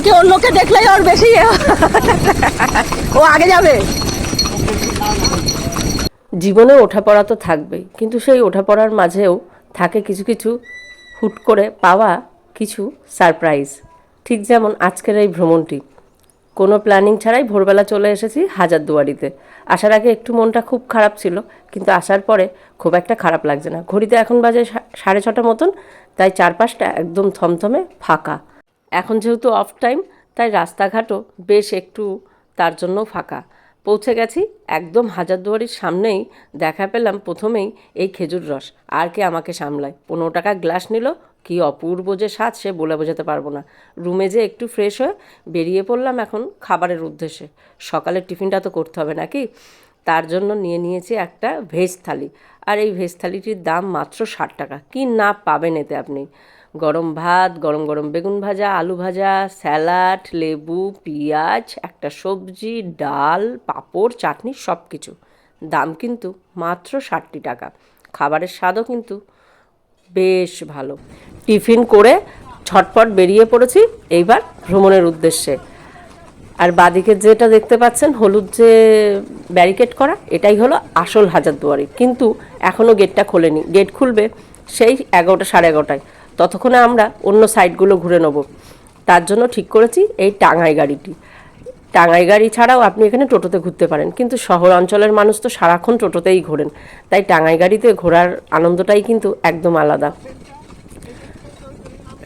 লোকে অন্যকে দেখলেই ওর বেশি ইয়ে ও আগে যাবে। জীবনে ওঠাপড়া তো থাকবেই, কিন্তু সেই ওঠাপড়ার মাঝেও থাকে কিছু কিছু হুট করে পাওয়া কিছু সারপ্রাইজ। ঠিক যেমন আজকের এই ভ্রমণটি। কোনো প্ল্যানিং ছাড়াই ভোরবেলা চলে এসেছি হাজারদুয়ারিতে। আসার আগে একটু মনটা খুব খারাপ ছিল, কিন্তু আসার পরে খুব একটা খারাপ লাগছে না। ঘড়িতে এখন বাজে সাড়ে ছটা মতন, তাই চারপাশটা একদম থমথমে ফাঁকা। এখন যেহেতু অফ টাইম তাই রাস্তাঘাটও বেশ একটু তার জন্য ফাঁকা। পৌঁছে গেছি একদম হাজারদুয়ারির সামনেই, দেখা পেলাম প্রথমেই এই খেজুর রস। আর কে আমাকে সামলায়? পনেরো টাকা গ্লাস নিল, কি অপূর্ব যে স্বাদ সে বলে বোঝাতে পারব না। রুমে যে একটু ফ্রেশ হয়ে বেরিয়ে পড়লাম এখন খাবারের উদ্দেশ্যে। সকালের টিফিনটা তো করতে হবে নাকি? তার জন্য নিয়ে নিয়েছি একটা ভেজ থালি। আর এই ভেজ থালিটির দাম মাত্র ষাট টাকা। কি না পাবেন এতে আপনি? গরম ভাত, গরম গরম বেগুন ভাজা, আলু ভাজা, স্যালাড, লেবু, পেঁয়াজ, একটা সবজি, ডাল, পাঁপড়, চাটনি সব কিছু দাম কিন্তু মাত্র ষাটটি টাকা। খাবারের স্বাদও কিন্তু বেশ ভালো। টিফিন করে ছটপট বেরিয়ে পড়েছি এইবার ভ্রমণের উদ্দেশ্যে। আর বাদিকে যেটা দেখতে পাচ্ছেন, হলুদ যে ব্যারিকেড করা, এটাই হলো আসল হাজারদুয়ারি। কিন্তু এখনও গেটটা খোলেনি। গেট খুলবে সেই এগারোটা, সাড়ে এগারোটায়। ততক্ষণে আমরা অন্য সাইডগুলো ঘুরে নেব। তার জন্য ঠিক করেছি এই টাঙ্গাই গাড়িটি। টাঙ্গাই গাড়ি ছাড়াও আপনি এখানে টোটোতে ঘুরতে পারেন। কিন্তু শহর অঞ্চলের মানুষ তো সারাক্ষণ টোটোতেই ঘোরেন। তাই টাঙ্গাই গাড়িতে ঘোরার আনন্দটাই কিন্তু একদম আলাদা।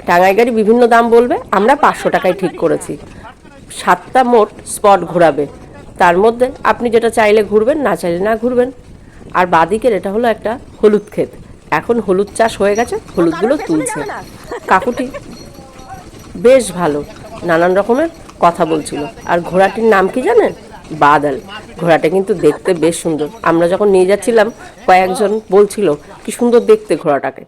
টাঙ্গাই গাড়ি বিভিন্ন দাম বলবে, আমরা পাঁচশো টাকায় ঠিক করেছি। সাতটা মোট স্পট ঘোরাবে। তার মধ্যে আপনি যেটা চাইলে ঘুরবেন, না চাইলে না ঘুরবেন। আর বাদিকের এটা হলো একটা হলুদ ক্ষেত। এখন হলুদ চাষ হয়ে গেছে হলুদগুলো তুলছে। কাকুটি বেশ ভালো নানান রকমের কথা বলছিল। আর ঘোড়াটির নাম কি জানেন? বাদল। ঘোড়াটা কিন্তু দেখতে বেশ সুন্দর। আমরা যখন নিয়ে যাচ্ছিলাম কয়েকজন বলছিল কি সুন্দর দেখতে ঘোড়াটাকে।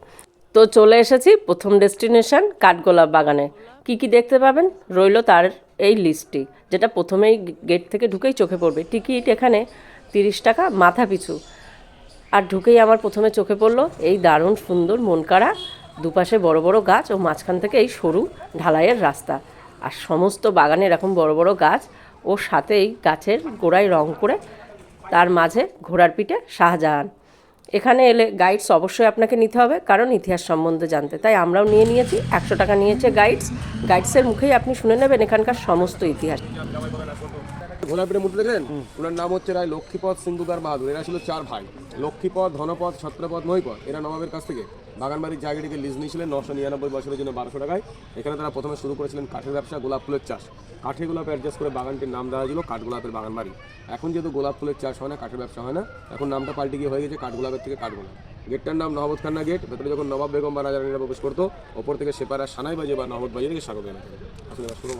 তো চলে এসেছি প্রথম ডেস্টিনেশন কাঠগোলাপ বাগানে। কি কি দেখতে পাবেন? রইল তার এই লিস্টটি যেটা প্রথমেই গেট থেকে ঢুকেই চোখে পড়বে। টিকিট এখানে তিরিশ টাকা মাথা পিছু আর ঢুকেই আমার প্রথমে চোখে পড়ল এই দারুণ সুন্দর মনকাড়া দুপাশে বড় বড় গাছ ও মাঝখান থেকে এই সরু ঢালাইয়ের রাস্তা। আর সমস্ত বাগানে এরকম বড় বড় গাছ ও সাথেই গাছের গোড়ায় রং করে তার মাঝে ঘোড়ার পিঠে শাহজাহান। এখানে এলে গাইডস অবশ্যই আপনাকে নিতে হবে কারণ ইতিহাস সম্বন্ধে জানতে। তাই আমরাও নিয়ে নিয়েছি একশো টাকা নিয়েছে গাইডস গাইডসের মুখেই আপনি শুনে নেবেন এখানকার সমস্ত ইতিহাস। ঘোড়াপিঠের মধ্যে দেখলেন? ওনার নাম হচ্ছে রায় লক্ষ্মীপদ সিন্ধুদার বাহাদুর। এরা ছিল চার ভাই। লক্ষ্মীপদ, ধনপদ, ছত্রপদ, মহিপদ, এরা নবাবের কাছ থেকে বাগানবাড়ির জায়গাটিকে লিজ নিয়েছিলেন নশো নিরানব্বই বছরের জন্য বারোশো টাকায়। এখানে তারা প্রথমে শুরু করেছিলেন কাঠের ব্যবসা, গোলাপ ফুলের চাষ। কাঠে গোলাপ অ্যাডজাস্ট করে বাগানটির নাম দেওয়া ছিল কাঠগোলাপের বাগানবাড়ি। এখন যেহেতু গোলাপ ফুলের চাষ হয় না, কাঠের ব্যবসা হয় না, এখন নামটা পাল্টে গিয়ে হয়ে গেছে কাঠগোলাপের থেকে কাঠগোলাপ। গেটটার নাম নহবত খান্না গেট। ভেতরে যখন নবাব বেগম বা রাজা রানীরা প্রবেশ করতো, ওপর থেকে সেপারা সানাই বাজে বা নহবত বাজে থেকে স্বাগত জানাতো আসলে শুরু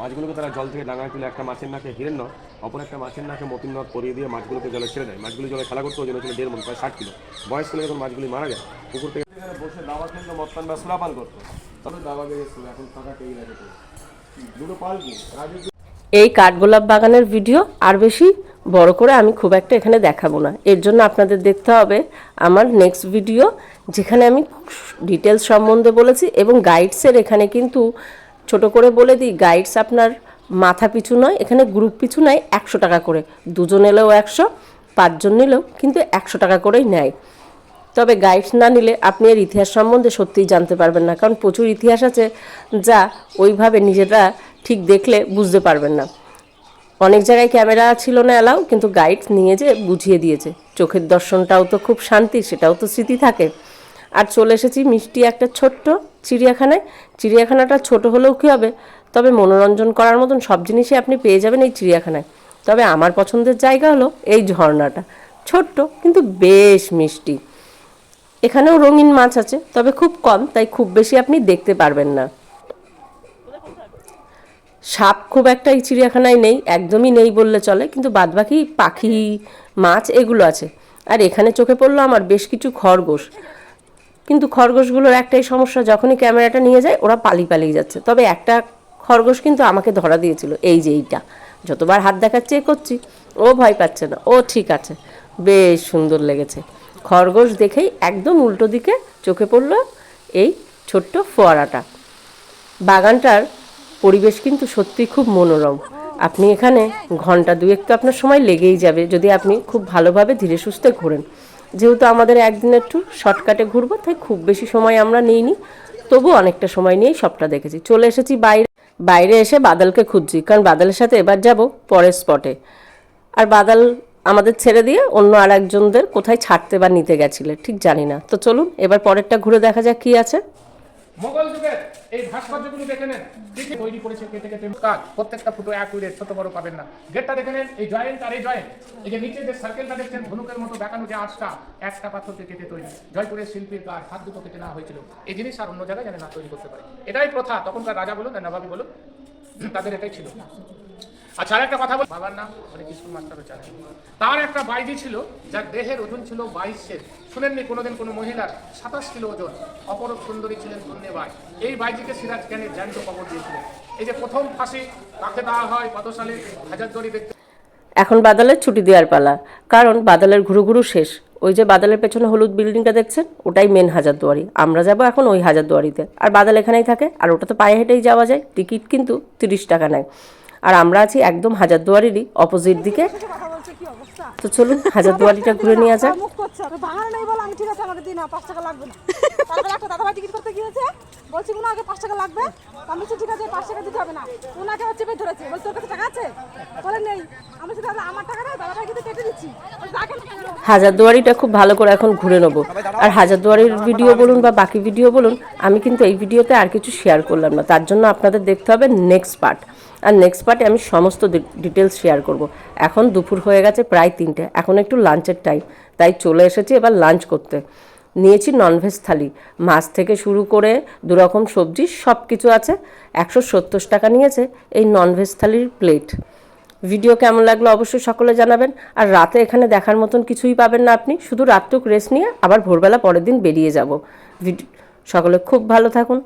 মাছগুলোকে তারা জল থেকে ডাঙায় তুলে একটা মাছের নাকে হিরেন নদ অপর একটা মাছের নাকে মতিন নদ পরিয়ে দিয়ে মাছগুলোকে জলে ছেড়ে দেয়। মাছগুলো জলে খেলা করতে ওজন ছিল দেড় মন, প্রায় ষাট কিলো। বয়স করে যখন মাছগুলি মারা যায়, পুকুর থেকে বসে দাবা খেলতো মতপান বা সুরাপান করতো। তবে দাবা গেছিল এখন ফাঁকা টেই লাগে দুটো পাল কি এই কাঠগোলাপ বাগানের ভিডিও আর বেশি বড় করে আমি খুব একটা এখানে দেখাবো না। এর জন্য আপনাদের দেখতে হবে আমার নেক্সট ভিডিও যেখানে আমি ডিটেলস সম্বন্ধে বলেছি এবং গাইডসের এখানে কিন্তু ছোট করে বলে দিই গাইডস আপনার মাথা পিছু নয়, এখানে গ্রুপ পিছু নেয় একশো টাকা করে। দুজন এলেও একশো, পাঁচজন নিলেও কিন্তু একশো টাকা করেই নেয়। তবে গাইড না নিলে আপনি এর ইতিহাস সম্বন্ধে সত্যিই জানতে পারবেন না, কারণ প্রচুর ইতিহাস আছে যা ওইভাবে নিজেরা ঠিক দেখলে বুঝতে পারবেন না। অনেক জায়গায় ক্যামেরা ছিল না এলাও, কিন্তু গাইড নিয়ে যে বুঝিয়ে দিয়েছে। চোখের দর্শনটাও তো খুব শান্তি, সেটাও তো স্মৃতি থাকে। আর চলে এসেছি মিষ্টি একটা ছোট্ট চিড়িয়াখানায়। চিড়িয়াখানাটা ছোট হলেও কী হবে? তবে মনোরঞ্জন করার মতন সব জিনিসই আপনি পেয়ে যাবেন এই চিড়িয়াখানায়। তবে আমার পছন্দের জায়গা হলো এই ঝর্ণাটা। ছোট্ট, কিন্তু বেশ মিষ্টি। এখানেও রঙিন মাছ আছে, তবে খুব কম, তাই খুব বেশি আপনি দেখতে পারবেন না। সাপ খুব একটা এই চিড়িয়াখানায় নেই, একদমই নেই বললে চলে, কিন্তু বাদবাকি পাখি, মাছ এগুলো আছে। আর এখানে চোখে পড়ল আমার বেশ কিছু খরগোশ। কিন্তু খরগোশগুলোর একটাই সমস্যা, যখনই ক্যামেরাটা নিয়ে যায়, ওরা পালিয়ে পালিয়ে যাচ্ছে। তবে একটা খরগোশ কিন্তু আমাকে ধরা দিয়েছিল, এই যে এইটা। যতবার হাত দেখাচ্ছে করছি। ও ভয় পাচ্ছে না, ও ঠিক আছে। বেশ সুন্দর লেগেছে। খরগোশ দেখেই একদম উল্টো দিকে চোখে পড়ল এই ছোট্ট ফোয়ারাটা। বাগানটার পরিবেশ কিন্তু সত্যিই খুব মনোরম। আপনি এখানে ঘণ্টা দুয়েক তো আপনার সময় লেগেই যাবে, যদি আপনি খুব ভালোভাবে ধীরে সুস্থে ঘোরেন। যেহেতু আমাদের একদিন একটু শর্টকাটে ঘুরবো, তাই খুব বেশি সময় আমরা নিইনি। তবু অনেকটা সময় নিয়েই সবটা দেখেছি। চলে এসেছি বাইরে বাইরে এসে বাদলকে খুঁজছি, কারণ বাদলের সাথে এবার যাব পরের স্পটে আর বাদল আমাদের ছেড়ে দিয়ে অন্য আর একজনদের কোথায় ছাড়তে বা নিতে গেছিলে, ঠিক জানি না। তো চলুন, এবার পরেরটা ঘুরে দেখা যাক কি আছে। মোগল যুগের এই ভাস্কর্যগুলো দেখে নেন। দেখে তৈরি করেছে কেটে কেটে কাজ, প্রত্যেকটা ফুটো অ্যাকুরেট ছোট বড় পাবেন না। গেটটা দেখে নেন, এই জয়েন্ট আর এই জয়েন্ট। এই যে নিচে যে সার্কেলটা দেখছেন, ধনুকের মতো দেখানো যে আঁচটা, একটা পাথরকে কেটে তৈরি। জয়পুরের শিল্পীর কাজ, হাত দুটো কেটে নেওয়া হয়েছিল। এই জিনিস আর অন্য জায়গায় যেন না তৈরি করতে পারে। এটাই প্রথা, তখনকার রাজা বলুন আর নবাবী বলুন, তাদের এটাই ছিল। আচ্ছা একটা কথা বল বাবার নাম অনেক স্কুল মাস্টারও জানেন তার একটা বাইজি ছিল, যার দেহের ওজন ছিল বাইশের। শুনেননি কোনোদিন কোনো মহিলার সাতাশ কিলো ওজন? অপরূপ সুন্দরী ছিলেন কন্যে বাই এই বাইজিকে সিরাজ জ্ঞানের জ্যান্ত কবর দিয়েছিলেন। এই যে প্রথম ফাঁসি কাকে দেওয়া হয় কত সালে হাজারদুয়ারি দেখতে। এখন বাদালের ছুটি দেওয়ার পালা। কারণ বাদালের ঘুরু ঘুরু শেষ। ওই যে বাদালের পেছনে হলুদ বিল্ডিংটা দেখছেন? ওটাই মেন হাজারদুয়ারি আমরা যাব এখন ওই হাজারদুয়ারিতে আর বাদাল এখানেই থাকে। আর ওটা তো পায়ে হেঁটেই যাওয়া যায়। টিকিট কিন্তু তিরিশ টাকা নেয়। আর আমরা আছি একদম হাজারদুয়ারিরই অপোজিট দিকে। তো চলুন হাজারদুয়ারিটা ঘুরে নিয়ে যাক। মুখ করছে। বাংলা বল আমি ঠিক আছে দিন টাকা লাগবে না। একটা দাদাভাই টিকিট করতে বলছি কোনো আগে পাঁচ টাকা লাগবে? আমি বলছি, ঠিক আছে, পাঁচ টাকা দিতে হবে না। ওনাকে হচ্ছে চেপে ধরেছে। বলছি, তোর কাছে টাকা আছে? বলে, নেই। আমি বলছি দাদা আমার টাকা নেই দাদাভাই কিন্তু কেটে দিচ্ছি। হাজারদুয়ারিটা খুব ভালো করে এখন ঘুরে নেব। আর হাজারদুয়ারির ভিডিও বলুন বা বাকি ভিডিও বলুন, আমি কিন্তু এই ভিডিওতে আর কিছু শেয়ার করলাম না। তার জন্য আপনাদের দেখতে হবে নেক্সট পার্ট আর নেক্সট পার্টে আমি সমস্ত ডিটেলস শেয়ার করব। এখন দুপুর হয়ে গেছে প্রায় তিনটে। এখন একটু লাঞ্চের টাইম তাই চলে এসেছি এবার লাঞ্চ করতে। নিয়েছি ননভেজ থালি। মাছ থেকে শুরু করে দুরকম সবজি সব কিছু আছে। একশো সত্তর টাকা নিয়েছে এই ননভেজ থালির প্লেট ভিডিও কেমন লাগল অবশ্যই সকলে জানাবেন। আর রাতে এখানে দেখার মতন কিছুই পাবেন না আপনি। শুধু রাতটুক রেস্ট নিয়ে আবার ভোরবেলা পরের দিন বেরিয়ে যাব। সকলে খুব ভালো থাকুন।